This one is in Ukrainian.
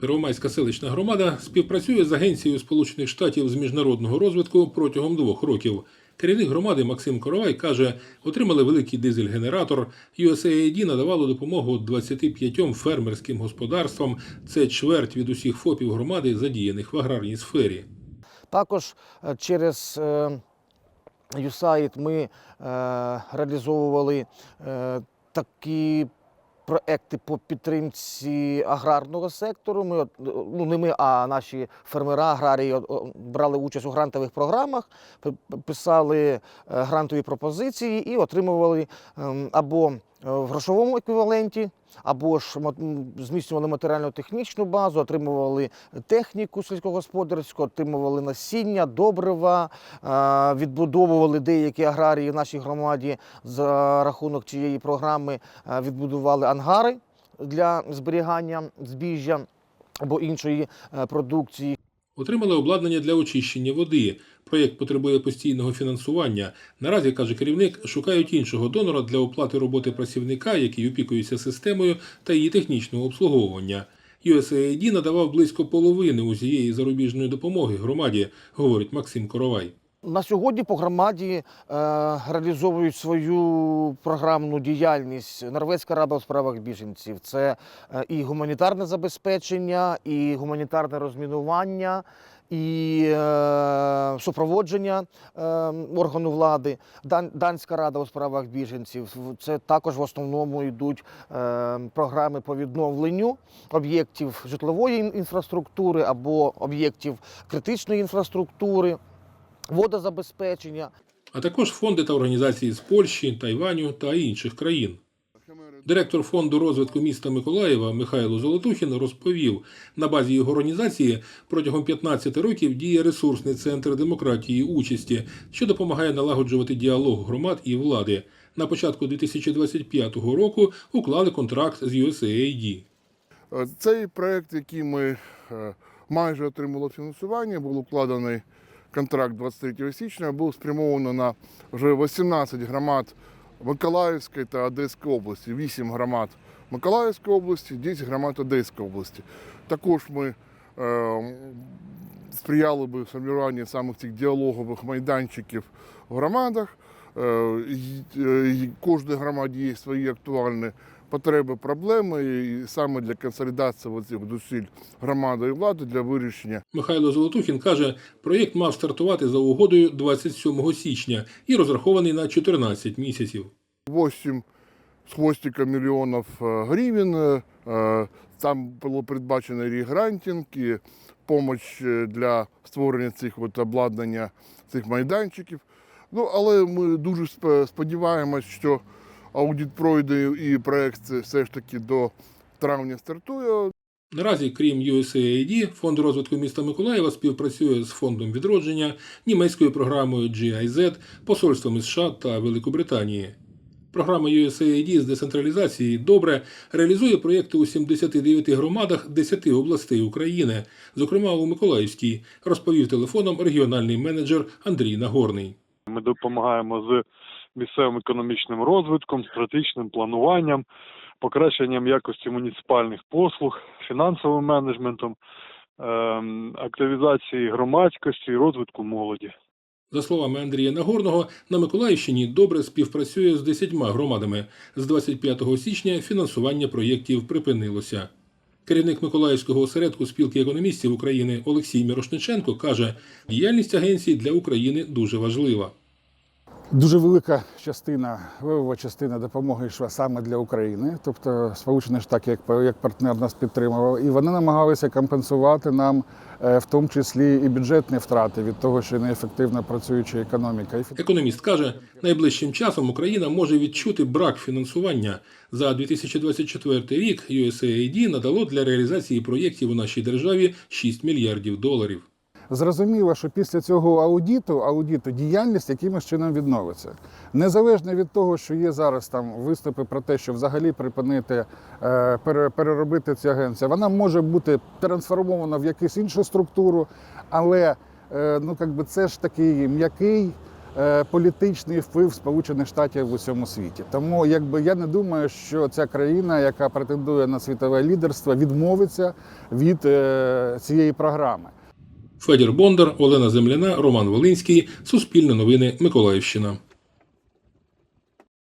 Первомайська селищна громада співпрацює з Агенцією Сполучених Штатів з міжнародного розвитку протягом двох років. Керівник громади Максим Коровай каже, отримали великий дизель-генератор. USAID надавало допомогу 25 фермерським господарствам. Це чверть від усіх ФОПів громади, задіяних в аграрній сфері. Також е, через е, USAID ми е, реалізовували е, такі проекти по підтримці аграрного сектору. Ми, ну не ми, а наші фермери аграрії брали участь у грантових програмах, пи- писали е, грантові пропозиції і отримували ем, або в грошовому еквіваленті, або ж зміцнювали матеріально-технічну базу, отримували техніку сільськогосподарську, отримували насіння, добрива, е, відбудовували деякі аграрії в нашій громаді за рахунок цієї програми, е, відбудували ангари для зберігання збіжжя або іншої е, продукції. Отримали обладнання для очищення води. Проєкт потребує постійного фінансування. Наразі, каже керівник, шукають іншого донора для оплати роботи працівника, який опікується системою та її технічного обслуговування. USAID надавав близько половини усієї зарубіжної допомоги громаді, говорить Максим Коровай. На сьогодні по громаді е, реалізовують свою програмну діяльність Норвезька рада у справах біженців. Це е, і гуманітарне забезпечення, і гуманітарне розмінування, і е, супроводження органу влади. Дан, Данська рада у справах біженців. Це також в основному йдуть програми по відновленню об'єктів житлової інфраструктури або об'єктів критичної інфраструктури водозабезпечення. а також фонди та організації з Польщі, Тайваню та інших країн. Директор фонду розвитку міста Миколаєва Михайло Золотухін розповів, на базі його організації протягом 15 років діє ресурсний центр демократії і участі, що допомагає налагоджувати діалог громад і влади. На початку 2025 року уклали контракт з USAID. Цей проект, який ми е, майже отримали фінансування, був укладений контракт 23 січня, був спрямовано на вже 18 громад Миколаївської та Одеської області, 8 громад Миколаївської області, 10 громад Одеської області. Також ми е, сприяли би формуванню саме цих діалогових майданчиків в громадах. Е, е, Кожній громаді є свої актуальні потреби, проблеми, і саме для консолідації цих зусиль громади і влади для вирішення Михайло Золотухін каже, проєкт мав стартувати за угодою 27 січня і розрахований на 14 місяців. 8 з хвостиком мільйонів е, гривень. е, е, Там було передбачено регрантинг і допомога для створення цих от обладнання цих майданчиків. Ну, але ми дуже сподіваємось, що аудит пройде і проект все ж таки до травня стартує. Наразі, крім USAID, фонд розвитку міста Миколаєва співпрацює з фондом відродження, німецькою програмою GIZ, посольствами США та Великобританії. Програма USAID з децентралізації добре реалізує проєкти у 79 громадах 10 областей України, зокрема у Миколаївській, розповів телефоном регіональний менеджер Андрій Нагорний. Ми допомагаємо з місцевим економічним розвитком, стратегічним плануванням, покращенням якості муніципальних послуг, фінансовим менеджментом, ем, активізації громадськості і розвитку молоді. За словами Андрія Нагорного, на Миколаївщині добре співпрацює з 10 громадами. З 25 січня фінансування проєктів припинилося. Керівник Миколаївського осередку спілки економістів України Олексій Мірошниченко каже, діяльність агенції для України дуже важлива. Дуже велика частина, левова частина допомоги йшла саме для України. Тобто Сполучені Штати як, як партнер нас підтримував, і вони намагалися компенсувати нам е, в тому числі і бюджетні втрати від того, що неефективно працююча економіка. Економіст каже, найближчим часом Україна може відчути брак фінансування. За 2024 рік USAID надало для реалізації проєктів у нашій державі 6 мільярдів доларів. Зрозуміло, що після цього аудиту, аудиту діяльність якимось чином відновиться. Незалежно від того, що є зараз там виступи про те, що взагалі припинити е, переробити цю агенцію, вона може бути трансформована в якусь іншу структуру, але е, ну, как би це ж такий м'який е, політичний вплив Сполучених Штатів в усьому світі. Тому якби я не думаю, що ця країна, яка претендує на світове лідерство, відмовиться від е, цієї програми. Федір Бондар, Олена Земляна, Роман Волинський. Суспільне новини Миколаївщина.